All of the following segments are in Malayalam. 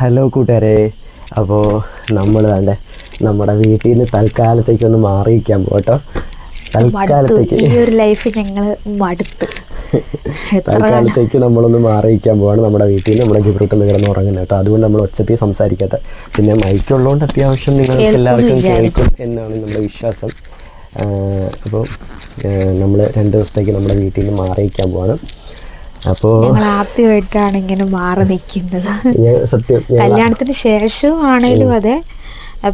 ഹലോ കൂട്ടുകാരെ. അപ്പോൾ നമ്മൾ തന്നെ നമ്മുടെ വീട്ടിൽ നിന്ന് തൽക്കാലത്തേക്ക് ഒന്ന് മാറിയിരിക്കാൻ പോട്ടോ തൽക്കാലത്തേക്ക് ഈ ഒരു ലൈഫ് ഞങ്ങൾ മടുത്തു. തൽക്കാലത്തേക്ക് നമ്മളൊന്ന് മാറിയിരിക്കാൻ പോവാണ് നമ്മുടെ വീട്ടിൽ നിന്ന് നമ്മുടെ ഗിബ്രൂട്ട് നിന്ന് കിടന്ന് ഉറങ്ങുന്നത് കേട്ടോ. അതുകൊണ്ട് നമ്മൾ ഒച്ചത്തിൽ സംസാരിക്കാത്ത. പിന്നെ മൈക്കുള്ളതുകൊണ്ട് അത്യാവശ്യം നിങ്ങൾക്ക് എല്ലാവർക്കും. കേൾക്കും എന്നാണ് നമ്മുടെ വിശ്വാസം. അപ്പോൾ നമ്മൾ രണ്ട് ദിവസത്തേക്ക് നമ്മുടെ വീട്ടിൽ നിന്ന് മാറിയിരിക്കാൻ പോവാണ്. അപ്പോൾ ആദ്യമായിട്ടാണ് ഇങ്ങനെ മാറി നിൽക്കുന്നത്. സത്യം കല്യാണത്തിന് ശേഷവും ആണേലും അതെ.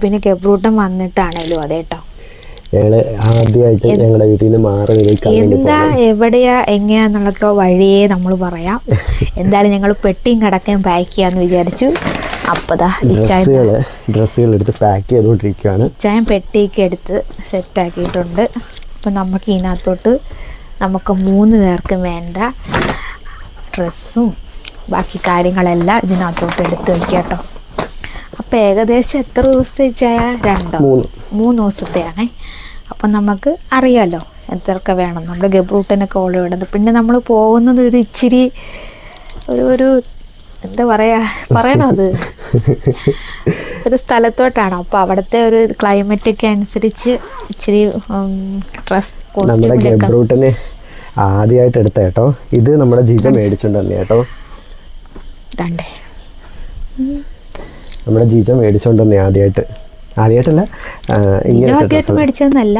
പിന്നെ കെബ്രൂട്ടം വന്നിട്ടാണേലും അതെ കേട്ടോ ഞങ്ങൾ ആദ്യമായിട്ട് ഞങ്ങളുടെ വീട്ടിൽ നിന്ന് മാറി എന്താ എവിടെയാ എങ്ങനെയാന്നുള്ളൊക്കെ വഴിയേ നമ്മൾ പറയാം. എന്തായാലും ഞങ്ങൾ പെട്ടിയും കിടക്കയും പാക്ക് ചെയ്യാന്ന് വിചാരിച്ചു. അപ്പതാ ഡ്രസ്സുകൾ ഡ്രസ്സുകൾ എടുത്ത് പാക്ക് ചെയ്തുകൊണ്ടിരിക്കുകയാണ് ഇച്ചായൻ പെട്ടിയൊക്കെ എടുത്ത് സെറ്റാക്കിയിട്ടുണ്ട് അപ്പം നമുക്ക് ഇതിനകത്തോട്ട് നമുക്ക് മൂന്ന് പേർക്കും വേണ്ട. ഡ്രസ്സും ബാക്കി കാര്യങ്ങളെല്ലാം ഇതിനകത്തോട്ട് എടുത്ത് വയ്ക്കുക കേട്ടോ. അപ്പം ഏകദേശം എത്ര ദിവസത്തെ ചായ രണ്ടോ? മൂന്ന്. മൂന്ന് ദിവസത്തെയാണേ. അപ്പം നമുക്ക് അറിയാമല്ലോ എത്രയൊക്കെ വേണം. നമ്മുടെ ഗബ്രൂട്ടനൊക്കെ ഓളി ഇടുന്നത് പിന്നെ നമ്മൾ പോകുന്നത് ഒരു ഇച്ചിരി ഒരു ഒരു എന്താ പറയാ? പറയണോ അത്? ഒരു സ്ഥലത്തോട്ടാണ്? അപ്പോൾ അവിടുത്തെ ഒരു ക്ലൈമറ്റ് ഒക്കെ അനുസരിച്ച് ഇച്ചിരി ഡ്രസ് കോസ്റ്റ്യൂമിലൊക്കെ ആദ്യമായിട്ട് എടുത്ത കേട്ടോ. ഇത് നമ്മുടെ ജിജ മേടിച്ചോണ്ട് തന്നെ കേട്ടോ. നമ്മുടെ ജിജ മേടിച്ചോണ്ട് തന്നെ ആദ്യമായിട്ട് ആദ്യമായിട്ടല്ല ആദ്യമായിട്ട് മേടിച്ചതെന്നല്ല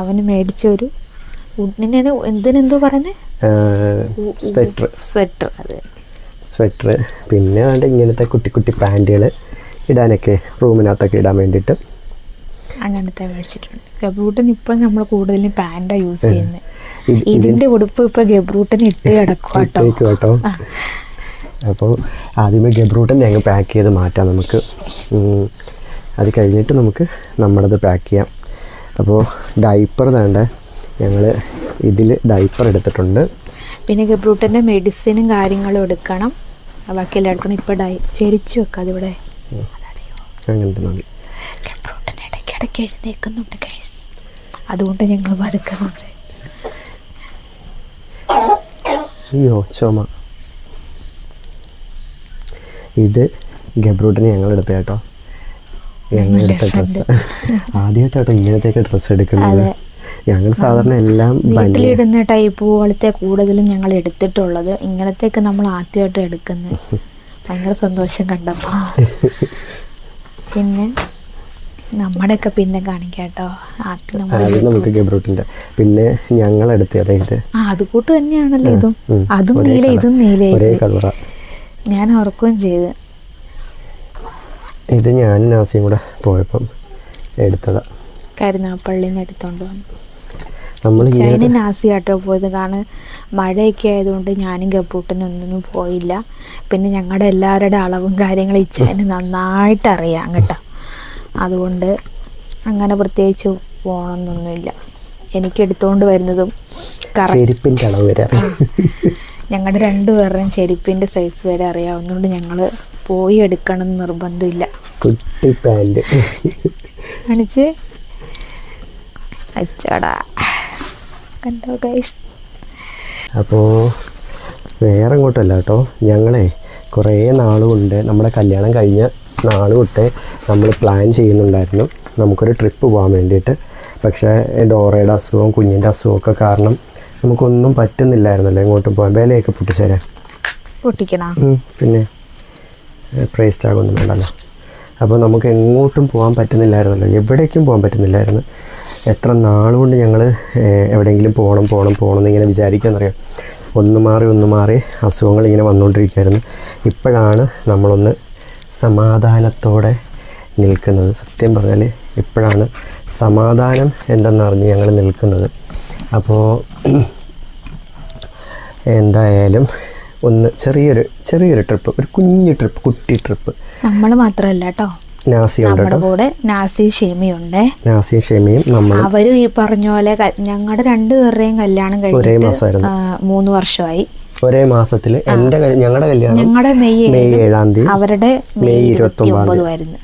അവന് മേടിച്ച ഒരു എന്തിനെന്തോ പറഞ്ഞേ സ്വെറ്റർ സ്വെറ്റർ അത്. സ്വെറ്റർ പിന്നെ വേണ്ട ഇങ്ങനത്തെ കുട്ടി കുട്ടി പാന്റുകൾ ഇടാനൊക്കെ റൂമിനകത്തൊക്കെ ഇടാൻ വേണ്ടിയിട്ട്. അങ്ങനത്തെ മേടിച്ചിട്ടുണ്ട്. കബൂട്ടിന് ഇപ്പം നമ്മൾ കൂടുതലും പാന്റാണ് യൂസ് ചെയ്യുന്നത് ഇതിന്റെ ഉടുപ്പ് ഇപ്പൊ ഗബ്രൂട്ടൻ ഇട്ട് കിടക്കും അപ്പോൾ ആദ്യമേ ഗബ്രൂട്ടൻ ഞങ്ങൾ പാക്ക് ചെയ്ത് മാറ്റാം നമുക്ക്. അത് കഴിഞ്ഞിട്ട് നമുക്ക് നമ്മുടേത് പാക്ക് ചെയ്യാം. അപ്പോൾ ഡൈപ്പർ വേണ്ട? ഞങ്ങൾ ഇതിൽ ഡൈപ്പർ എടുത്തിട്ടുണ്ട്. പിന്നെ ഗബ്രൂട്ടന്റെ മെഡിസിനും കാര്യങ്ങളും എടുക്കണം. ബാക്കി എടുക്കണം ഇപ്പം ഡൈ ചെരിച്ചു വെക്കാം അതിവിടെ അങ്ങനത്തെ മതി. ഗബ്രൂട്ടൻ ഇടയ്ക്കിടയ്ക്ക് എഴുന്നേക്കുന്നുണ്ട് അതുകൊണ്ട് ഞങ്ങൾ വറുക്കുന്നുണ്ട്. അയ്യോ ചുമ. ഇത് ഗബ്രൂട്ടിന് ഞങ്ങൾ എടുത്ത കേട്ടോ. ഞങ്ങളെടുത്ത ഡ്രസ്സ് ആദ്യമായിട്ട് കേട്ടോ ഇങ്ങനത്തെയൊക്കെ ഡ്രസ്സ് എടുക്കുന്നത്. ഞങ്ങൾ സാധാരണ എല്ലാം വീട്ടിലിടുന്ന ടൈപ്പ് പോലത്തെ കൂടുതലും ഞങ്ങൾ എടുത്തിട്ടുള്ളത്. ഇങ്ങനത്തെയൊക്കെ നമ്മൾ ആദ്യമായിട്ട് എടുക്കുന്നത്. ഭയങ്കര സന്തോഷം കണ്ടപ്പോൾ പിന്നെ നമ്മുടെയൊക്കെ പിന്നെ കാണിക്കാം കേട്ടോ. നമ്മൾ അത് നമുക്ക് ഗബ്രൂട്ടിന്റെ പിന്നെ ഞങ്ങൾ എടുത്ത അതായത് ആ അത് കൂട്ട് തന്നെയാണല്ലോ ഇതും. അതും നീല ഇതും നീല. ഒരേ കളറ. ഞാൻ ഓർക്കുകയും ചെയ്ത്. ഇത് ഞാൻ നാസിയും കൂടെ പോയപ്പം എടുത്തതാ. കരുനാപ്പള്ളിയിൽ നിന്ന് എടുത്തോണ്ട് വന്നു. ാസിയാട്ടോ ചൈന ഇങ്ങനെ നാസി ആട്ടോ പോയത്. കാരണം മഴയൊക്കെ ആയതുകൊണ്ട് ഞാനും ഗപ്പൂട്ടനൊന്നും പോയില്ല. പിന്നെ ഞങ്ങളുടെ എല്ലാവരുടെ അളവും കാര്യങ്ങളും ഇച്ചാന് നന്നായിട്ട് അറിയാം കേട്ടോ. അതുകൊണ്ട് അങ്ങനെ പ്രത്യേകിച്ച് പോകണമെന്നൊന്നുമില്ല എനിക്ക് എടുത്തുകൊണ്ട് വരുന്നതും ചെരുപ്പിന്റെ അളവ് വരെ ഞങ്ങളുടെ രണ്ടുപേരുടെയും ചെരുപ്പിന്റെ സൈസ് വരെ അറിയാവുന്നതുകൊണ്ട് ഞങ്ങൾ പോയി എടുക്കണം എന്ന് നിർബന്ധമില്ല. കുട്ടി പാന്റ് കാണിച്ച്. അച്ചടാ. കണ്ടോ ഗൈസ് അപ്പോൾ വേറെ അങ്ങോട്ടല്ല കേട്ടോ ഞങ്ങളെ കുറേ നാളുകൊണ്ട് നമ്മുടെ കല്യാണം കഴിഞ്ഞ നാൾ തൊട്ടേ നമ്മൾ പ്ലാൻ ചെയ്യുന്നുണ്ടായിരുന്നു. നമുക്കൊരു ട്രിപ്പ് പോകാൻ വേണ്ടിയിട്ട്. പക്ഷേ ഡോറയുടെ അസുഖവും കുഞ്ഞിന്റെ അസുഖമൊക്കെ കാരണം നമുക്കൊന്നും പറ്റുന്നില്ലായിരുന്നല്ലോ എങ്ങോട്ടും പോകാൻ വിലയൊക്കെ പൊട്ടിച്ചേരാൻ പൊട്ടിക്കണോ? പിന്നെ പ്രൈസ് ടാഗ് ഒന്നും വേണ്ടല്ലോ. അപ്പോൾ നമുക്ക് എങ്ങോട്ടും പോകാൻ പറ്റുന്നില്ലായിരുന്നല്ലോ. എവിടേക്കും പോകാൻ പറ്റുന്നില്ലായിരുന്നു. എത്ര നാളുകൊണ്ട് ഞങ്ങൾ എവിടെയെങ്കിലും പോകണം പോകണം പോകണം എന്നിങ്ങനെ വിചാരിക്കാമെന്നറിയാം ഒന്ന് മാറി ഒന്ന് മാറി അസുഖങ്ങൾ ഇങ്ങനെ വന്നുകൊണ്ടിരിക്കുകയായിരുന്നു ഇപ്പോഴാണ് നമ്മളൊന്ന് സമാധാനത്തോടെ നിൽക്കുന്നത്. സത്യം പറഞ്ഞാൽ ഇപ്പോഴാണ് സമാധാനം എന്തെന്നറിഞ്ഞ് ഞങ്ങൾ നിൽക്കുന്നത്. അപ്പോൾ എന്തായാലും ഒന്ന് ചെറിയൊരു ചെറിയൊരു ട്രിപ്പ് ഒരു കുഞ്ഞു ട്രിപ്പ് കുട്ടി ട്രിപ്പ് നമ്മൾ മാത്രമല്ല കേട്ടോ. നമ്മുടെ കൂടെ നാസി ഷെമിയുണ്ട്. നാസി ഷെമിയും നമ്മൾ അവരും ഈ പറഞ്ഞ പോലെ ഞങ്ങളുടെ രണ്ടുപേരുടെയും കല്യാണം കഴിഞ്ഞു കഴിഞ്ഞിട്ട് മൂന്ന് വർഷമായി. ഒരേ മാസത്തിൽ എന്റെ കല്യ- ഞങ്ങളുടെ കല്യാണം ഞങ്ങളുടെ മെയ് മെയ് ഏഴും തീയതി അവരുടെ മെയ് ഇരുപത്തി ഇരുപത്തി ഒമ്പതാം ഒമ്പതുമായിരുന്നു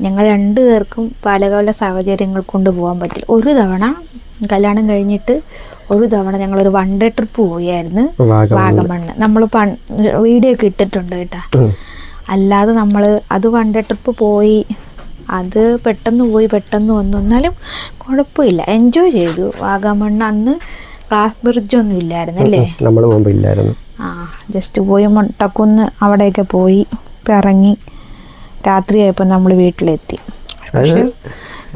ഞങ്ങൾ രണ്ടുപേർക്കും പല പല സാഹചര്യങ്ങൾ കൊണ്ട് പോകാൻ പറ്റില്ല. ഒരു തവണ കല്യാണം കഴിഞ്ഞിട്ട് ഒരു തവണ ഞങ്ങൾ വൺ ഡേ ട്രിപ്പ് പോയായിരുന്നു വാഗമണ്ണ് നമ്മൾ വീഡിയോ ഒക്കെ ഇട്ടിട്ടുണ്ട് കേട്ടാ. അല്ലാതെ നമ്മൾ അത് വൺ ഡേ ട്രിപ്പ് പോയി അത് പെട്ടെന്ന് പോയി പെട്ടെന്ന് വന്നു. എന്നാലും കുഴപ്പമില്ല. എൻജോയ് ചെയ്തു. വാഗമണ്ണ് അന്ന് ഗ്ലാസ് ബ്രിഡ്ജൊന്നും ഇല്ലായിരുന്നു അല്ലേ? നമ്മൾ മുമ്പ് ഇല്ലായിരുന്നു. ആ ജസ്റ്റ് പോയി മൊട്ടക്കുന്ന് അവിടെയൊക്കെ പോയി ഇറങ്ങി രാത്രിയായപ്പോൾ നമ്മൾ വീട്ടിലെത്തി. പക്ഷെ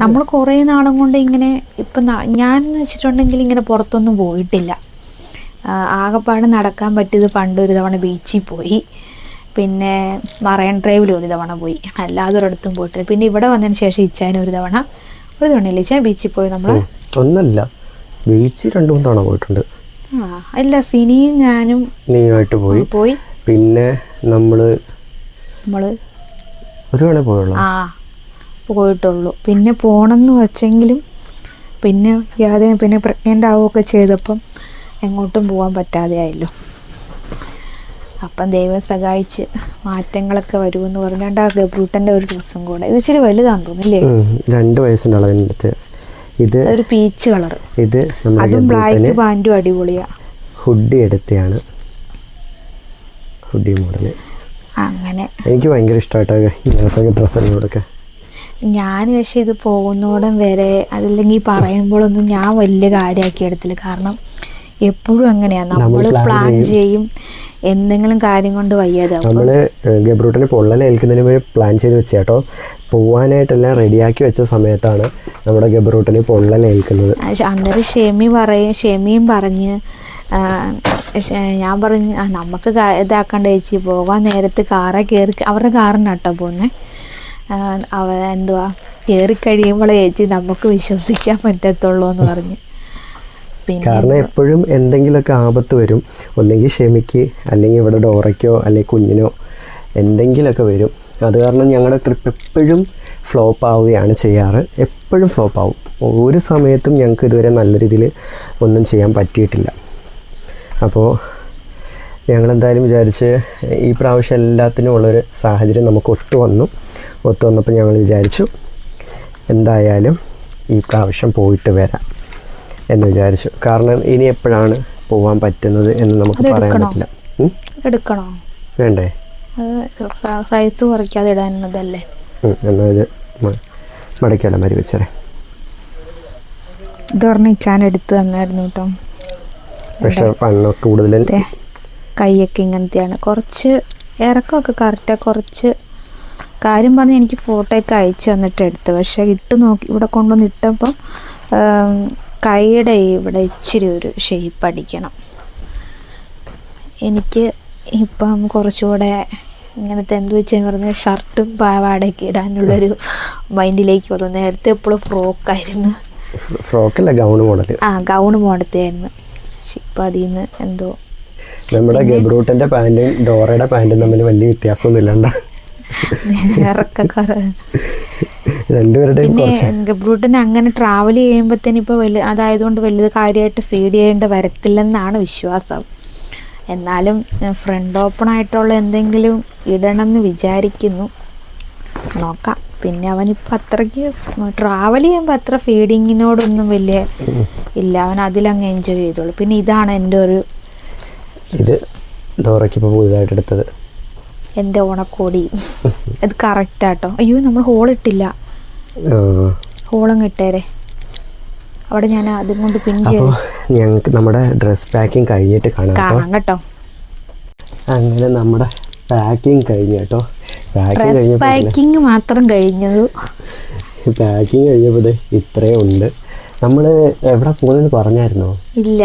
നമ്മൾ കുറേ നാളും കൊണ്ട് ഇങ്ങനെ ഇപ്പം ഞാൻ എന്ന് വെച്ചിട്ടുണ്ടെങ്കിൽ ഇങ്ങനെ പുറത്തൊന്നും പോയിട്ടില്ല. ആകെപ്പാട് നടക്കാൻ പറ്റിയത് പണ്ട് ഒരു തവണ ബീച്ചിൽ പോയി. പിന്നെ മറൈൻ ഡ്രൈവിൽ ഒരു തവണ പോയി. അല്ലാതെ ഒരിടത്തും പോയിട്ടില്ല. പിന്നെ ഇവിടെ വന്നതിന് ശേഷം ഇച്ചാൻ ഒരു തവണ ഒരു തവണ ഇല്ല. ഇച്ചാൻ ബീച്ചിൽ പോയി നമ്മൾ. ഒന്നല്ല. ബീച്ച് രണ്ടു മൂന്ന് തവണ പോയിട്ടുണ്ട്. അല്ല സിനിയും ഞാനും നീയുമായിട്ട് പോയി. പോയി. പിന്നെ നമ്മൾ നമ്മൾ ഒരു തവണ പോയുള്ളൂ. ആ പോയിട്ടുള്ളൂ. പിന്നെ പോണെന്ന് വെച്ചെങ്കിലും പിന്നെ യാതെ പിന്നെ പ്രഗ്നന്റ് ആവുകയൊക്കെ ചെയ്തപ്പം എങ്ങോട്ടും പോകാൻ പറ്റാതെ ആയല്ലോ. അപ്പം ദൈവം സഹായിച്ച് മാറ്റങ്ങളൊക്കെ വരുമെന്ന് പറഞ്ഞാണ്ട് ആ ഗബ്രൂട്ടന്റെ ഒരു ദിവസം കൂടെ. ഇത് ഇച്ചിരി വലുതാണ് തോന്നില്ലേ രണ്ട് വയസ്സിന്റെ അളവിന്റെ അടുത്ത്. ഇത് ഒരു പീച്ച് കളർ ഇത് അതും ബ്ലാക്ക് പാന്റും അടിപൊളിയാ. ഹുഡി എടുത്തെയാണ്. Hoodie model. അങ്ങനെ. എനിക്ക് ഭയങ്കര ഇഷ്ടമായിട്ടോ ഇങ്ങനത്തെ ഞാൻ പക്ഷേ ഇത് പോകുന്നോടം വരെ അതല്ലെങ്കിൽ പറയുമ്പോഴൊന്നും ഞാൻ വലിയ കാര്യമാക്കി എടുത്തില്ല. കാരണം എപ്പോഴും അങ്ങനെയാണ് നമ്മൾ പ്ലാൻ ചെയ്യും. എന്തെങ്കിലും കാര്യം കൊണ്ട് വയ്യാതാവും. നമ്മൾ ഗബ്രൂട്ടിന് പൊള്ളലേൽക്കുന്നതിന് മുമ്പ് പ്ലാൻ ചെയ്ത് വെച്ച കേട്ടോ. പോവാനായിട്ടെല്ലാം റെഡിയാക്കി വെച്ച സമയത്താണ് നമ്മുടെ ഗബ്രൂട്ടിന് പൊള്ളലേൽക്കുന്നത് ഏൽക്കുന്നത്. അന്നേരം ഷെമി പറയും ഷെമിയും പറഞ്ഞ് ഞാൻ പറഞ്ഞു നമുക്ക് ഇതാക്കണ്ട ചേച്ചി പോകാൻ നേരത്ത് കാറെ കയറി അവരുടെ കാറിനാട്ടോ പോകുന്നത് അവ എന്തുവാ കയറി കഴിയുമ്പോൾ ചേച്ചി നമുക്ക് വിശ്വസിക്കാൻ പറ്റത്തുള്ളൂ എന്ന് പറഞ്ഞു. കാരണം എപ്പോഴും എന്തെങ്കിലുമൊക്കെ ആപത്ത് വരും. ഒന്നെങ്കിൽ ക്ഷമിക്ക് അല്ലെങ്കിൽ ഇവിടെ ഡോറയ്ക്കോ അല്ലെങ്കിൽ കുഞ്ഞിനോ എന്തെങ്കിലുമൊക്കെ വരും. അത് കാരണം ഞങ്ങളുടെ ട്രിപ്പ് എപ്പോഴും ഫ്ലോപ്പ് ആവുകയാണ് ചെയ്യാറ്. എപ്പോഴും ഫ്ലോപ്പ് ആവും. ഒരു സമയത്തും ഞങ്ങൾക്ക് ഇതുവരെ നല്ല രീതിയിൽ ഒന്നും ചെയ്യാൻ പറ്റിയിട്ടില്ല. അപ്പോൾ ഞങ്ങളെന്തായാലും വിചാരിച്ച് ഈ പ്രാവശ്യം എല്ലാത്തിനും ഉള്ളൊരു സാഹചര്യം നമുക്ക് ഒത്തു വന്നു. ഒത്തു വന്നപ്പോൾ ഞങ്ങൾ വിചാരിച്ചു എന്തായാലും ഈ പ്രാവശ്യം പോയിട്ട് വരാം. എന്ന് വിചാരിച്ചു. കാരണം ഇനി എപ്പോഴാണ് പോവാൻ പറ്റുന്നത് എന്ന് നമുക്ക് പറയാൻ? പറ്റില്ല. എടുക്കണോ? വേണ്ടേ? സൈസ് കുറയ്ക്കാതെ ഇടാനുള്ളതല്ലേ? എന്നാൽ ഇത് മരി വെച്ചേരെ? ഇത് പറഞ്ഞ് ഇച്ചാൻ എടുത്ത് തന്നായിരുന്നു കേട്ടോ. പക്ഷെ വണ്ണൊക്കെ കൂടുതൽ കൈയൊക്കെ ഇങ്ങനത്തെയാണ്. കുറച്ച് ഇറക്കമൊക്കെ കറക്റ്റാണ് കുറച്ച് കാര്യം പറഞ്ഞ് എനിക്ക് ഫോട്ടോയൊക്കെ അയച്ചു തന്നിട്ട് എടുത്ത്. പക്ഷെ ഇട്ട് നോക്കി. ഇവിടെ കൊണ്ടുവന്ന് ഇട്ടപ്പം ആം, കൈയുടെ ഇവിടെ ഇച്ചിരി ഒരു ഷേപ്പ് അടിക്കണം. എനിക്ക് ഇപ്പം കുറച്ചുകൂടെ ഇങ്ങനത്തെ എന്ത് വെച്ചാൽ പറഞ്ഞ ഷർട്ടും പാവാടയൊക്കെ ഇടാനുള്ളൊരു മൈൻഡിലേക്ക് വന്നു. നേരത്തെ എപ്പോഴും ഫ്രോക്കായിരുന്നു ഫ്രോക്കല്ല ഗൗൺ മോഡൽ ആ ഗൗൺ മോഡത്തെയായിരുന്നു ഇപ്പം അതിൽ നിന്ന് എന്തോ നമ്മുടെ ഗബ്രൂട്ടന്റെ പാന്റും ഡോറയുടെ പാന്റും തമ്മിൽ വലിയ വ്യത്യാസമൊന്നും ഇല്ലണ്ട പിന്നെ ഗബ്രൂട്ടിന് അങ്ങനെ ട്രാവൽ ചെയ്യുമ്പോഴത്തേന് ഇപ്പോൾ വലിയ അതായതുകൊണ്ട് വലിയ കാര്യമായിട്ട് ഫീഡ് ചെയ്യേണ്ട വരത്തില്ലെന്നാണ് വിശ്വാസം. എന്നാലും ഫ്രണ്ട് ഓപ്പൺ ആയിട്ടുള്ള എന്തെങ്കിലും ഇടണമെന്ന് വിചാരിക്കുന്നു. നോക്കാം. പിന്നെ അവനിപ്പോൾ അത്രയ്ക്ക് ട്രാവൽ ചെയ്യുമ്പോൾ അത്ര ഫീഡിങ്ങിനോടൊന്നും വലിയ ഇല്ല. അവൻ അതിലങ്ങ് എൻജോയ് ചെയ്തോളൂ. പിന്നെ ഇതാണ് എന്റെ ഒരു ഇത് ഡോറയ്ക്ക് ഇപ്പോൾ പുതുതായിട്ട് എടുത്തത് എന്റെ ഓണക്കോടി. ഇത് കറക്റ്റാട്ടോ അയ്യോ നമ്മൾ ഹോൾ ഇട്ടില്ല. ഹോളും ഹോളങ്ങ് ഇട്ടേരെ. അവിടെ ഞാൻ അതും കൊണ്ട് പിൻ അപ്പോൾ ഞങ്ങൾക്ക് നമ്മുടെ ഡ്രസ് പാക്കിംഗ് കഴിഞ്ഞിട്ട് കാണാം കേട്ടോ. അങ്ങനെ നമ്മുടെ പാക്കിംഗ് കഴിഞ്ഞു കേട്ടോ. പാക്കിംഗ് മാത്രം കഴിഞ്ഞത് പാക്കിംഗ് കഴിഞ്ഞപ്പോൾ ഇത്രയും ഉണ്ട്. നമ്മൾ എവിടെ പോകുന്നതെന്ന് പറഞ്ഞായിരുന്നോ? ഇല്ല.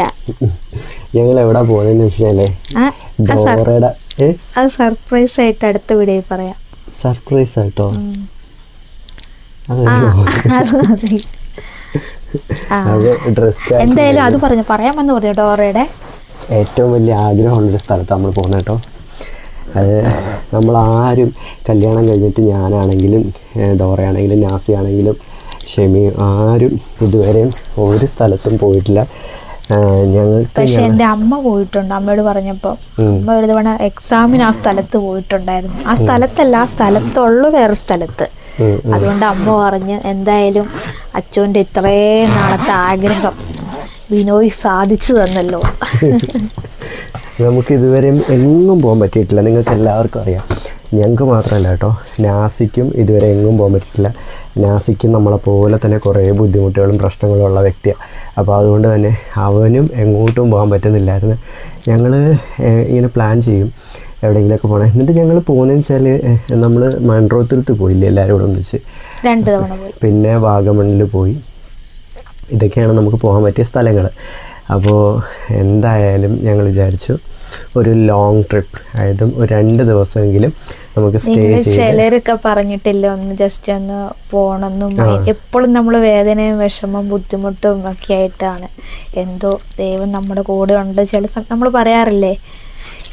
ഞങ്ങൾ എവിടെ പോകുന്നതെന്ന് വെച്ചാലേ അത് ഡോറയുടെ അത് സർപ്രൈസ് ആയിട്ട് അടുത്ത വീഡിയോയിൽ പറയാം. സർപ്രൈസ് ആയിട്ടോ? എന്തായാലും അത് പറഞ്ഞു പറയാമെന്ന് പറഞ്ഞു ഡോറയുടെ. ഏറ്റവും വലിയ ആഗ്രഹമുള്ളൊരു സ്ഥലത്ത് നമ്മൾ പോകുന്ന കേട്ടോ. അത് നമ്മൾ ആരും കല്യാണം കഴിഞ്ഞിട്ട് ഞാനാണെങ്കിലും ഡോറയാണെങ്കിലും നാസി ആണെങ്കിലും ഷെമി ആരും ഇതുവരെയും ഒരു സ്ഥലത്തും പോയിട്ടില്ല. പക്ഷെ എന്റെ എന്റെ അമ്മ പോയിട്ടുണ്ട് അമ്മയോട് പറഞ്ഞപ്പോൾ. ഉം. അമ്മ ഒരു തവണ എക്സാമിന് ആ സ്ഥലത്ത് പോയിട്ടുണ്ടായിരുന്നു. ആ സ്ഥലത്തല്ല ആ സ്ഥലത്തുള്ള വേറെ സ്ഥലത്ത്. അതുകൊണ്ട് അമ്മ പറഞ്ഞ് എന്തായാലും അച്ഛന്റെ ഇത്രേ നാളത്തെ ആഗ്രഹം വിനോയ് സാധിച്ചു തന്നല്ലോ. നമുക്ക് ഇതുവരെയും എങ്ങും പോകാൻ പറ്റിയിട്ടില്ല. നിങ്ങൾക്ക് എല്ലാവർക്കും അറിയാം. ഞങ്ങൾക്ക് മാത്രമല്ല കേട്ടോ. നാസിക്കും ഇതുവരെ എങ്ങും പോകാൻ പറ്റില്ല നാസിക്കും നമ്മളെ പോലെ തന്നെ കുറേ ബുദ്ധിമുട്ടുകളും പ്രശ്നങ്ങളും ഉള്ള വ്യക്തിയാണ് അപ്പോൾ അതുകൊണ്ട് തന്നെ അവനും എങ്ങോട്ടും പോകാൻ പറ്റുന്നില്ലായിരുന്നു. ഞങ്ങൾ ഇങ്ങനെ പ്ലാൻ ചെയ്യും. എവിടെയെങ്കിലുമൊക്കെ പോകണം എന്നിട്ട് ഞങ്ങൾ പോകുന്നതെന്ന് വെച്ചാൽ നമ്മൾ മൺറോത്തുരുത്ത് പോയില്ലേ എല്ലാവരും കൂടെ ഒന്നിച്ച്? രണ്ട് തവണ പോയി. പിന്നെ വാഗമണ്ണിൽ പോയി. ഇതൊക്കെയാണ് നമുക്ക് പോകാൻ പറ്റിയ സ്ഥലങ്ങൾ അപ്പോൾ എന്തായാലും ഞങ്ങൾ വിചാരിച്ചു ഒരു ലോങ് ട്രിപ്പ് അതായത് ഒരു രണ്ട് ദിവസമെങ്കിലും നമുക്ക് സ്റ്റേ ചിലരൊക്കെ പറഞ്ഞിട്ടില്ല ഒന്ന് ജസ്റ്റ് ഒന്ന് പോണെന്നും. എപ്പോഴും നമ്മൾ വേദനയും വിഷമം ബുദ്ധിമുട്ടും ഒക്കെ ആയിട്ടാണ്. എന്തോ ദൈവം നമ്മുടെ കൂടെ ഉണ്ട്. ചില നമ്മൾ പറയാറില്ലേ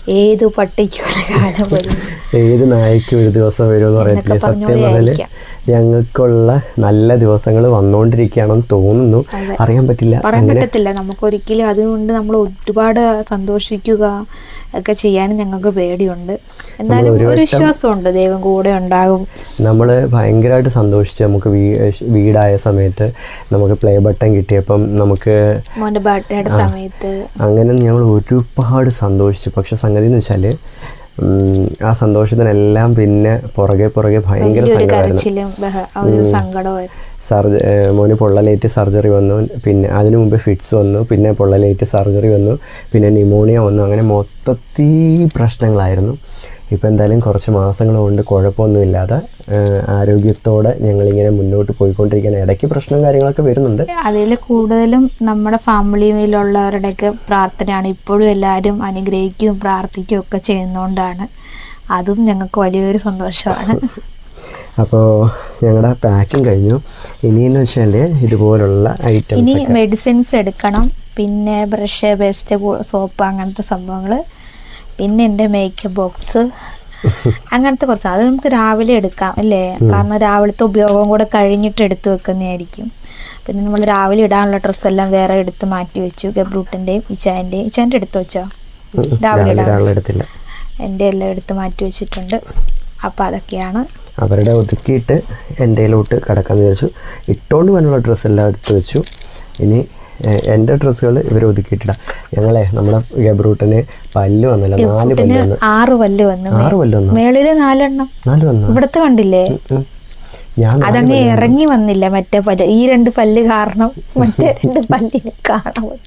ഏതു കാലം വരും ഏത് നായ്ക്കും ഒരു ദിവസം വരുമെന്ന് പറയത്തില്ല? സത്യം പറഞ്ഞ പറഞ്ഞാൽ ഞങ്ങൾക്കുള്ള നല്ല ദിവസങ്ങൾ വന്നുകൊണ്ടിരിക്കുകയാണെന്ന് തോന്നുന്നു. അറിയാൻ പറ്റില്ല. പറയാൻ പറ്റത്തില്ല. നമുക്ക് ഒരിക്കലും അതുകൊണ്ട് നമ്മൾ ഒരുപാട് സന്തോഷിക്കുക. ഒക്കെ ചെയ്യാനും ഞങ്ങൾക്ക് പേടിയുണ്ട്. എന്നാലും ഒരു വിശ്വാസമുണ്ട് ദൈവം കൂടെ ഉണ്ടാകും. നമ്മൾ ഭയങ്കരമായിട്ട് സന്തോഷിച്ചു നമുക്ക് വീടായ സമയത്ത് നമുക്ക് പ്ലേ ബട്ടൺ കിട്ടിയപ്പം നമുക്ക് മോന്റെ ബർത്ത്ഡേയുടെ സമയത്ത്. അങ്ങനെ ഞങ്ങൾ ഒരുപാട് സന്തോഷിച്ചു. പക്ഷെ സംഗതി എന്ന് വെച്ചാൽ ആ സന്തോഷത്തിനെല്ലാം പിന്നെ പുറകെ പുറകെ ഭയങ്കര സങ്കടമായിരുന്നു. സർജ മോന് പൊള്ളലേറ്റ് സർജറി വന്നു. പിന്നെ അതിനു മുമ്പ് ഫിറ്റ്സ് വന്നു. പിന്നെ പൊള്ളലേറ്റ് സർജറി വന്നു. പിന്നെ ന്യൂമോണിയ വന്നു. അങ്ങനെ മൊത്തത്തിൽ പ്രശ്നങ്ങളായിരുന്നു. ഇപ്പോൾ എന്തായാലും കുറച്ച് മാസങ്ങൾ കൊണ്ട് കുഴപ്പമൊന്നുമില്ലാതെ ആരോഗ്യത്തോടെ ഞങ്ങളിങ്ങനെ മുന്നോട്ട് പോയിക്കൊണ്ടിരിക്കാൻ ഇടയ്ക്ക് പ്രശ്നം കാര്യങ്ങളൊക്കെ വരുന്നുണ്ട്. അതിൽ കൂടുതലും നമ്മുടെ ഫാമിലിയിലുള്ളവരുടെയൊക്കെ പ്രാർത്ഥനയാണ്. ഇപ്പോഴും എല്ലാവരും അനുഗ്രഹിക്കുകയും പ്രാർത്ഥിക്കുകയും ഒക്കെ ചെയ്യുന്നതുകൊണ്ടാണ് അതും ഞങ്ങൾക്ക് വലിയൊരു സന്തോഷമാണ്. അപ്പോൾ ഞങ്ങളുടെ പാക്കിംഗ് കഴിഞ്ഞു. ഇനിയെന്ന് വെച്ചാൽ ഇതുപോലുള്ള ഐറ്റംസ് ഇനി മെഡിസിൻസ് എടുക്കണം. പിന്നെ ബ്രഷ് പേസ്റ്റ് സോപ്പ് അങ്ങനത്തെ സംഭവങ്ങൾ പിന്നെ എന്റെ മേക്കപ്പ് ബോക്സ് അങ്ങനത്തെ കുറച്ച്. അത് നമുക്ക് രാവിലെ എടുക്കാം അല്ലേ? കാരണം രാവിലത്തെ ഉപയോഗം കൂടെ കഴിഞ്ഞിട്ട് എടുത്തു വെക്കുന്നതായിരിക്കും. പിന്നെ നമ്മൾ രാവിലെ ഇടാനുള്ള ഡ്രസ്സെല്ലാം വേറെ എടുത്ത് മാറ്റി വെച്ചു. ഗബ്രൂട്ടിന്റെയും ഇച്ചാന്റെയും ഇച്ചാന്റെ എടുത്ത് വെച്ചോ. രാവിലെ. എന്റെ എല്ലാം എടുത്ത് മാറ്റി വെച്ചിട്ടുണ്ട്. അപ്പോൾ അതൊക്കെയാണ്. അവരുടെ ഒതുക്കിയിട്ട് എന്റെയിലോട്ട് കിടക്കാമെന്ന് വിചാരിച്ചു. ഇട്ടുകൊണ്ട് പോകാനുള്ള ഡ്രസ്സെല്ലാം എടുത്ത് വെച്ചു. ഇനി എന്റെ ഡ്രസ്സുകൾ ഇവർ ഒതുക്കിയിട്ടിടാം. ഞങ്ങളെ നമ്മുടെ ഗബ്രൂട്ടിന് പല്ല് വന്നല്ലോ നാല് പല്ല് വന്നു. ആറ് പല്ല് വന്നു. ആറ് പല്ല് വന്നു. മേളിൽ നാലെണ്ണം. നാല് വന്നു. ഇവിടത്തെ കണ്ടില്ലേ? അതങ്ങ് ഇറങ്ങി വന്നില്ല. മറ്റേ പല്ല് ഈ രണ്ട് പല്ല് കാരണം മറ്റേ രണ്ട് പല്ലിന് കാണാൻ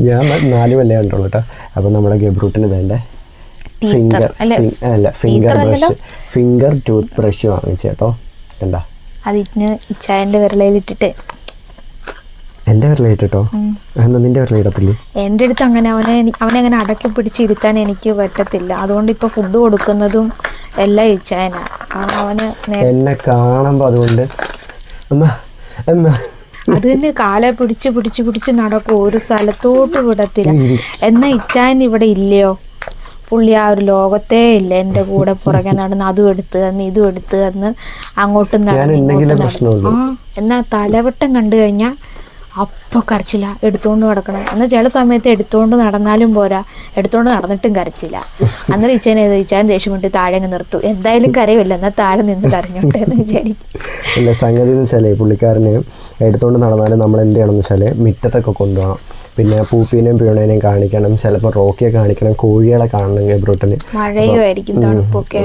ഞാൻ നാല് പല്ലേ കണ്ടുള്ളൂ കേട്ടോ അപ്പം നമ്മുടെ ഗബ്രൂട്ടിന് വേണ്ട ഫിംഗർ അല്ല? Finger brush finger toothbrush. വാങ്ങിച്ചു കേട്ടോ. എന്താ അതിന് ഇച്ചായന്റെ വിരലയിലിട്ടിട്ട്. എന്റെ വിരലിട്ടോ. എന്നാ നിന്റെ വിരലിടത്തില്ലേ എന്റെ അടുത്ത് അങ്ങനെ അവനെ അവനെ അങ്ങനെ അടക്കി പിടിച്ചിരുത്താൻ എനിക്ക് പറ്റത്തില്ല. അതുകൊണ്ട് ഇപ്പൊ ഫുഡ് കൊടുക്കുന്നതും എല്ലാം ഇച്ചായനാ കാരണം അവന് നേ- എന്നെ കാണുമ്പോൾ അതുകൊണ്ട്. അമ്മ അമ്മ അത് തന്നെ കാലെ പിടിച്ച് പിടിച്ച് പിടിച്ച് നടക്കും. ഒരു സ്ഥലത്തോട്ട് വിടത്തില്ല. എന്നാ ഇച്ചായൻ ഇവിടെ ഇല്ലയോ? പുള്ളി ആ ഒരു ലോകത്തേ ഇല്ല. എന്റെ കൂടെ പുറകെ നടന്ന് അതും എടുത്ത് തന്ന് ഇതും എടുത്ത് തന്ന് അങ്ങോട്ടും നടന്ന്. ആ എന്നാ തലവട്ടം കണ്ടു കഴിഞ്ഞാൽ അപ്പോൾ കരച്ചില്ല എടുത്തുകൊണ്ട് നടക്കണം. എന്നാൽ ചില സമയത്ത് എടുത്തുകൊണ്ട് നടന്നാലും പോരാ. എടുത്തുകൊണ്ട് നടന്നിട്ടും കരച്ചില്ല അന്നേരം ഇച്ചനെ ഇച്ചാൻ ദേഷ്യം കൊണ്ട് താഴെ അങ്ങ് നിർത്തും. എന്തായാലും കരയില്ല എന്നാൽ താഴെ നിന്ന് കരഞ്ഞോട്ടെ എന്ന് വിചാരിക്കും സംഗതി എന്ന് വെച്ചാൽ പുള്ളിക്കാരന് എടുത്തുകൊണ്ട് നടന്നാലും നമ്മൾ എന്ത് ചെയ്യണമെന്ന് വെച്ചാൽ മുറ്റത്തൊക്കെ കൊണ്ടുപോകണം. പിന്നെ പൂപ്പീനെയും പിഴണേനെയും കാണിക്കണം. ചിലപ്പോൾ റോക്കിയെ കാണിക്കണം. കോഴികളെ കാണണം ഗബ്രൂട്ടിന്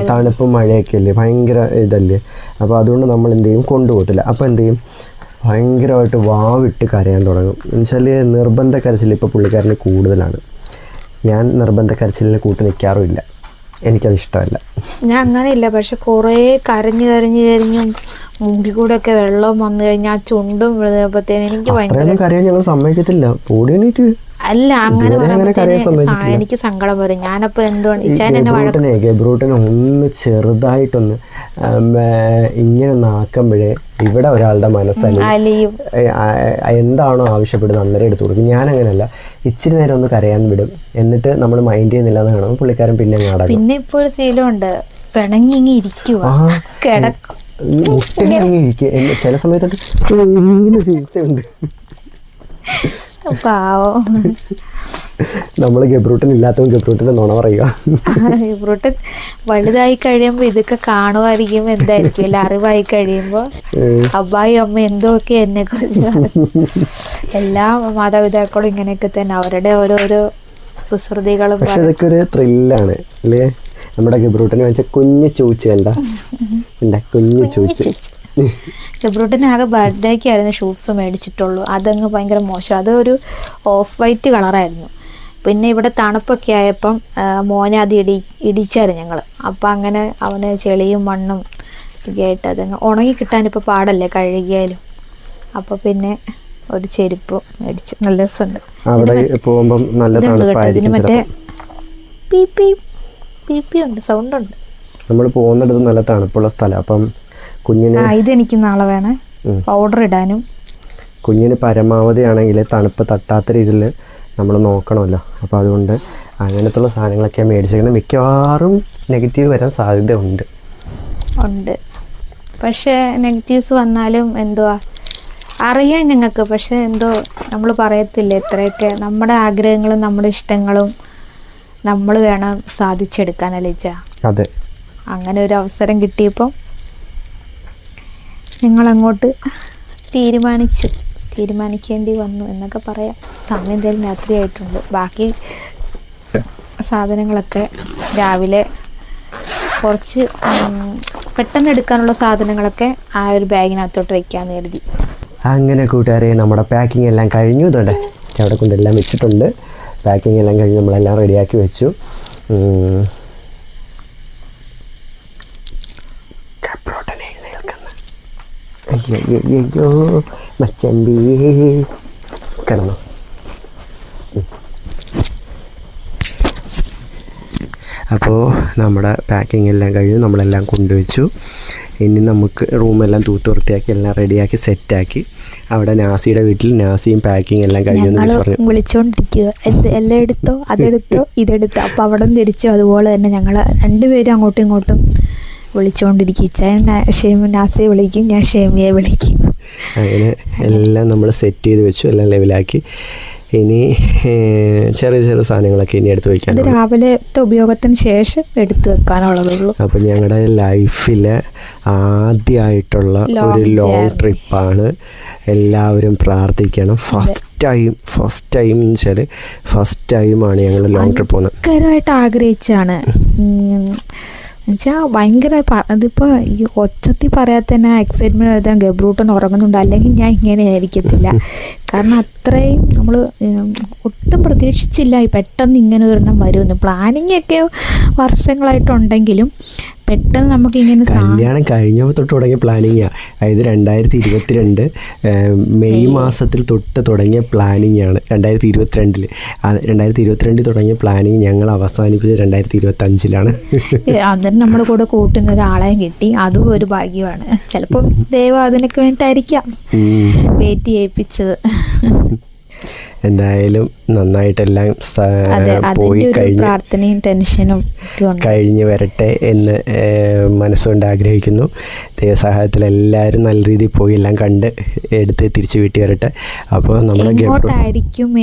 തണുപ്പും മഴയൊക്കെ അല്ലേ? ഭയങ്കര ഇതല്ലേ? അപ്പോൾ അതുകൊണ്ട് നമ്മൾ എന്ത് ചെയ്യും? കൊണ്ടുപോകത്തില്ല. അപ്പോൾ എന്ത് ചെയ്യും? ഭയങ്കരമായിട്ട് വാവിട്ട് കരയാൻ തുടങ്ങും. എന്നുവെച്ചാൽ നിർബന്ധ കരച്ചിൽ ഇപ്പോൾ പുള്ളിക്കാരന് കൂടുതലാണ്. ഞാൻ നിർബന്ധ കരച്ചിലിന് കൂട്ട് നിൽക്കാറുമില്ല എനിക്കത് ഇഷ്ടമല്ല. ഞാൻ അങ്ങനെയില്ല. പക്ഷെ കുറേ കരഞ്ഞു കരഞ്ഞു കരഞ്ഞും മുമ്പിൽ കൂടെ ഒക്കെ വെള്ളം വന്നു കഴിഞ്ഞാൽ ചുണ്ടും വിഴുന്നപ്പോഴത്തേന് എനിക്ക് ഭയങ്കര കരയാൻ ഞങ്ങൾ സമ്മതിക്കത്തില്ല. പൊടിയണീറ്റ് അല്ല അങ്ങനെ. എനിക്ക് സങ്കടം വരും. ഞാനപ്പോ എന്തുകൊണ്ട് ഗബ്രൂട്ടനെ ഒന്ന് ചെറുതായിട്ടൊന്ന് ഇങ്ങനെ നാക്കുമ്പോഴേ ഇവിടെ ഒരാളുടെ മനസ്സല്ല എന്താണോ ആവശ്യപ്പെടുന്നത് അന്നേരം എടുത്തു കൊടുക്കും. ഞാൻ അങ്ങനെയല്ല ഇച്ചിരി നേരം ഒന്ന് കരയാൻ വിടും. എന്നിട്ട് നമ്മൾ മൈൻഡ് ചെയ്യുന്നില്ല എന്ന് കാണുമ്പോൾ പുള്ളിക്കാരൻ പിന്നെ പിന്നെ ഇപ്പോൾ ഒരു ശീലമുണ്ട്. പിണങ്ങി ഇരിക്കുക കിടക്കും. ഈ മുട്ടയിറങ്ങി ഇരിക്കുക ചില സമയത്തൊക്കെ ഇങ്ങനെ പാവം. നമ്മൾ ഗബ്രൂട്ടൻ ഇല്ലാത്തവൻ ഗബ്രൂട്ടിന്റെ നുണ പറയുക. ഗബ്രൂട്ടൻ വലുതായി കഴിയുമ്പോ ഇതൊക്കെ കാണുമായിരിക്കും എന്തായിരിക്കും. അല്ല? അറിവായി കഴിയുമ്പോ അബ്ബായി അമ്മ എന്തൊക്കെ എന്നെ കുറിച്ച് എല്ലാ മാതാപിതാക്കളും ഇങ്ങനെയൊക്കെ തന്നെ. അവരുടെ ഓരോരോ കുസൃതികളും പക്ഷെ ഇതൊക്കെ ഒരു ത്രില്ലാണ് അല്ലേ? നമ്മുടെ ഗബ്രൂട്ടിനെ വെച്ച കുഞ്ഞു കണ്ട. എന്താ കുഞ്ഞു ചൂച്ച? ഗബ്രൂട്ടിന് ആകെ ബർത്ത്ഡേക്ക് ആയിരുന്നു ഷൂസ് മേടിച്ചിട്ടുള്ളൂ. അതങ്ങ് ഭയങ്കര മോശം. അതൊരു ഓഫ് വൈറ്റ് കളറായിരുന്നു. പിന്നെ ഇവിടെ തണുപ്പൊക്കെ ആയപ്പം മോനെ അത് ഇടി ഇടിച്ചായിരുന്നു ഞങ്ങൾ അപ്പം അങ്ങനെ അവന് ചെളിയും മണ്ണും ഒക്കെ ആയിട്ട് അതങ്ങ് ഉണങ്ങി കിട്ടാനിപ്പോൾ പാടല്ലേ കഴുകിയാലും. അപ്പോൾ പിന്നെ ഒരു ചെരുപ്പ് മേടിച്ച് നല്ല രസമുണ്ട്. അവിടെ പോകുമ്പം നല്ല തണുപ്പായിരിക്കും മറ്റേ പി പി പി പി ഉണ്ട് സൗണ്ട് ഉണ്ട് നമ്മൾ പോകുന്നിടത്ത് നല്ല തണുപ്പുള്ള സ്ഥലം. അപ്പം കുഞ്ഞിന് ഇതെനിക്ക് നാളെ വേണേ. പൗഡർ ഇടാനും. കുഞ്ഞിന് പരമാവധി ആണെങ്കിൽ തണുപ്പ് തട്ടാത്ത രീതിയിൽ നമ്മൾ നോക്കണമല്ലോ. അപ്പോൾ അതുകൊണ്ട് അങ്ങനത്തുള്ള സാധനങ്ങളൊക്കെ മേടിച്ചേക്കുന്നത് മിക്കവാറും നെഗറ്റീവ് വരാൻ സാധ്യത ഉണ്ട് ഉണ്ട്. പക്ഷേ നെഗറ്റീവ്സ് വന്നാലും എന്തുവാ? അറിയാം ഞങ്ങൾക്ക് പക്ഷെ എന്തോ നമ്മൾ പറയത്തില്ല ഇത്രയൊക്കെ. നമ്മുടെ ആഗ്രഹങ്ങളും നമ്മുടെ ഇഷ്ടങ്ങളും നമ്മൾ വേണം സാധിച്ചെടുക്കാൻ അലിച്ച അതെ. അങ്ങനെ ഒരു അവസരം കിട്ടിയപ്പം ഞങ്ങളങ്ങോട്ട് തീരുമാനിച്ചു. തീരുമാനിക്കേണ്ടി വന്നു എന്നൊക്കെ പറയാം. സമയം എന്തായാലും രാത്രിയായിട്ടുണ്ട് ബാക്കി സാധനങ്ങളൊക്കെ രാവിലെ കുറച്ച് പെട്ടെന്ന് എടുക്കാനുള്ള സാധനങ്ങളൊക്കെ ആ ഒരു ബാഗിനകത്തോട്ട് വെക്കാൻ കരുതി. അങ്ങനെ കൂട്ടുകാരെ നമ്മുടെ പാക്കിംഗ് എല്ലാം കഴിഞ്ഞു. ഇതുണ്ട്. അവിടെ കൊണ്ടെല്ലാം വെച്ചിട്ടുണ്ട്. പാക്കിംഗ് എല്ലാം കഴിഞ്ഞ് നമ്മളെല്ലാം റെഡിയാക്കി വെച്ചു. അയ്യോ മച്ചമ്പി കിടന്നു. അപ്പോൾ നമ്മുടെ പാക്കിംഗ് എല്ലാം കഴിഞ്ഞു നമ്മളെല്ലാം കൊണ്ടുവച്ചു. ഇനി നമുക്ക് റൂമെല്ലാം തൂത്ത് വൃത്തിയാക്കി എല്ലാം റെഡിയാക്കി സെറ്റാക്കി അവിടെ നാസിയുടെ വീട്ടിൽ നാസിയും പാക്കിംഗ് എല്ലാം കഴിഞ്ഞു പറഞ്ഞു. വിളിച്ചുകൊണ്ടിരിക്കുക എല്ലാം എടുത്തോ? അതെടുത്തോ? ഇതെടുത്തോ? അപ്പോൾ അവിടെ നിന്ന് തിരിച്ചു. അതുപോലെ തന്നെ ഞങ്ങൾ രണ്ടുപേരും അങ്ങോട്ടും ഇങ്ങോട്ടും വിളിച്ചുകൊണ്ടിരിക്കും ഇച്ചാൻ ഷേമി നാസയെ വിളിക്കും ഞാൻ ഷേമിയെ വിളിക്കും. അങ്ങനെ എല്ലാം നമ്മൾ സെറ്റ് ചെയ്ത് വെച്ചു എല്ലാം ലെവലാക്കി ഇനി ചെറിയ ചെറിയ സാധനങ്ങളൊക്കെ ഇനി എടുത്തു വെക്കാൻ വയ്ക്കാനുണ്ട് രാവിലത്തെ ഉപയോഗത്തിന് ശേഷം എടുത്തു വെക്കാനുള്ളതുള്ളൂ അപ്പോൾ ഞങ്ങളുടെ ലൈഫിലെ ആദ്യമായിട്ടുള്ള ഒരു ലോങ്. ട്രിപ്പാണ് എല്ലാവരും പ്രാർത്ഥിക്കണം. ഫസ്റ്റ് ടൈം ഫസ്റ്റ് ടൈം എന്ന് വെച്ചാൽ ഫസ്റ്റ് ടൈമാണ് ഞങ്ങൾ ലോങ് ട്രിപ്പ് പോകുന്നത് ആഗ്രഹിച്ചാണ്. എന്നുവെച്ചാൽ ഭയങ്കര അതിപ്പോൾ ഈ ഒച്ചത്തിൽ പറയാതെ തന്നെ എക്സൈറ്റ്മെന്റ് എഴുതാൻ ഗബ്രൂട്ടൻ ഉറങ്ങുന്നുണ്ട്. അല്ലെങ്കിൽ ഞാൻ ഇങ്ങനെ ആയിരിക്കത്തില്ല. കാരണം അത്രയും നമ്മൾ ഒട്ടും പ്രതീക്ഷിച്ചില്ല പെട്ടെന്ന് ഇങ്ങനെ ഒരെണ്ണം വരുമെന്ന് പ്ലാനിങ് ഒക്കെ വർഷങ്ങളായിട്ടുണ്ടെങ്കിലും പെട്ടെന്ന് നമുക്ക് ഇങ്ങനെ കല്യാണം കഴിഞ്ഞപ്പോൾ തൊട്ട് തുടങ്ങിയ പ്ലാനിങ്ങാണ് അതായത് രണ്ടായിരത്തി ഇരുപത്തിരണ്ട് മെയ് മാസത്തിൽ തൊട്ട് തുടങ്ങിയ പ്ലാനിങ് ആണ്. രണ്ടായിരത്തി ഇരുപത്തിരണ്ടിൽ രണ്ടായിരത്തി ഇരുപത്തിരണ്ടിൽ തുടങ്ങിയ പ്ലാനിങ് ഞങ്ങൾ അവസാനിപ്പിച്ചത് രണ്ടായിരത്തി ഇരുപത്തി അഞ്ചിലാണ് അന്നേരം നമ്മുടെ കൂടെ കൂട്ടുന്ന ഒരാളെയും കിട്ടി. അതും ഒരു ഭാഗ്യമാണ്. ചിലപ്പോൾ ദൈവം അതിനൊക്കെ വേണ്ടിയിട്ടായിരിക്കാം വെയിറ്റ് ചെയ്യിപ്പിച്ചത് എന്തായാലും നന്നായിട്ടെല്ലാം പോയി കഴിഞ്ഞു പ്രാർത്ഥനയും ടെൻഷനും കഴിഞ്ഞ് വരട്ടെ എന്ന് മനസ്സുകൊണ്ട് ആഗ്രഹിക്കുന്നു. ദൈവസഹായത്തിൽ എല്ലാവരും നല്ല രീതിയിൽ പോയി എല്ലാം കണ്ട് എടുത്ത് തിരിച്ചു വീട്ടി വരട്ടെ അപ്പോൾ നമ്മുടെ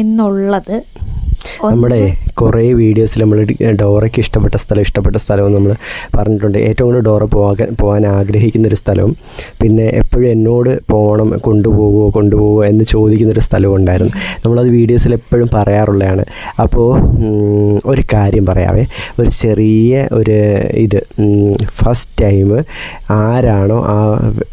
എന്നുള്ളത് നമ്മുടെ കുറേ വീഡിയോസിൽ നമ്മൾ ഡോറയ്ക്ക് ഇഷ്ടപ്പെട്ട സ്ഥലം ഇഷ്ടപ്പെട്ട സ്ഥലവും നമ്മൾ പറഞ്ഞിട്ടുണ്ട്. ഏറ്റവും കൂടുതൽ ഡോറ പോകാൻ പോകാൻ ആഗ്രഹിക്കുന്നൊരു സ്ഥലവും പിന്നെ എപ്പോഴും എന്നോട് പോകണം കൊണ്ടുപോകുമോ കൊണ്ടുപോകുമോ എന്ന് ചോദിക്കുന്നൊരു സ്ഥലവും ഉണ്ടായിരുന്നു. നമ്മളത് വീഡിയോസിൽ എപ്പോഴും പറയാറുള്ളതാണ്. അപ്പോൾ ഒരു കാര്യം പറയാവേ. ഒരു ചെറിയ ഒരു ഇത് ഫസ്റ്റ് ടൈം ആരാണോ ആ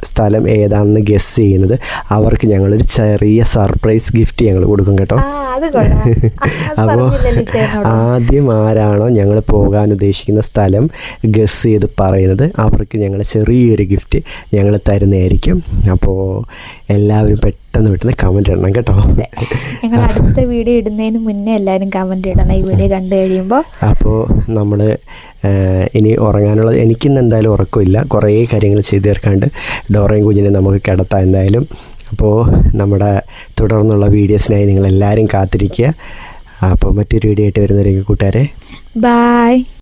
സ്ഥലം ഏതാണെന്ന് ഗസ് ചെയ്യുന്നത് അവർക്ക് ഞങ്ങളൊരു ചെറിയ സർപ്രൈസ് ഗിഫ്റ്റ് ഞങ്ങൾ കൊടുക്കും കേട്ടോ. അപ്പോൾ ആദ്യം ആരാണോ ഞങ്ങൾ പോകാൻ ഉദ്ദേശിക്കുന്ന സ്ഥലം ഗസ് ചെയ്ത് പറയുന്നത്. അവർക്ക് ഞങ്ങൾ ചെറിയൊരു ഗിഫ്റ്റ് ഞങ്ങൾ തരുന്നതായിരിക്കും. അപ്പോൾ എല്ലാവരും പെട്ടെന്ന് പെട്ടെന്ന് കമന്റ് ഇടണം കേട്ടോ. ഞങ്ങൾ അടുത്ത വീഡിയോ ഇടുന്നതിന് മുന്നേ എല്ലാവരും കമന്റ് ഇടണം. ഈ വീഡിയോ കണ്ടു കഴിയുമ്പോൾ അപ്പോൾ നമ്മൾ ഇനി ഉറങ്ങാനുള്ളത് എനിക്കിന്ന് എന്തായാലും ഉറക്കമില്ല. കുറേ കാര്യങ്ങൾ ചെയ്തു തീർക്കാണ്ട് ഡോറയും കുഞ്ഞിനെ നമുക്ക് കിടത്താം എന്തായാലും. അപ്പോൾ നമ്മുടെ തുടർന്നുള്ള വീഡിയോസിനായി നിങ്ങളെല്ലാവരും കാത്തിരിക്കുക. അപ്പോൾ മറ്റൊരു വീഡിയോ ആയിട്ട് വരുന്നവരെങ്കിൽ കൂട്ടുകാരെ. ബായ്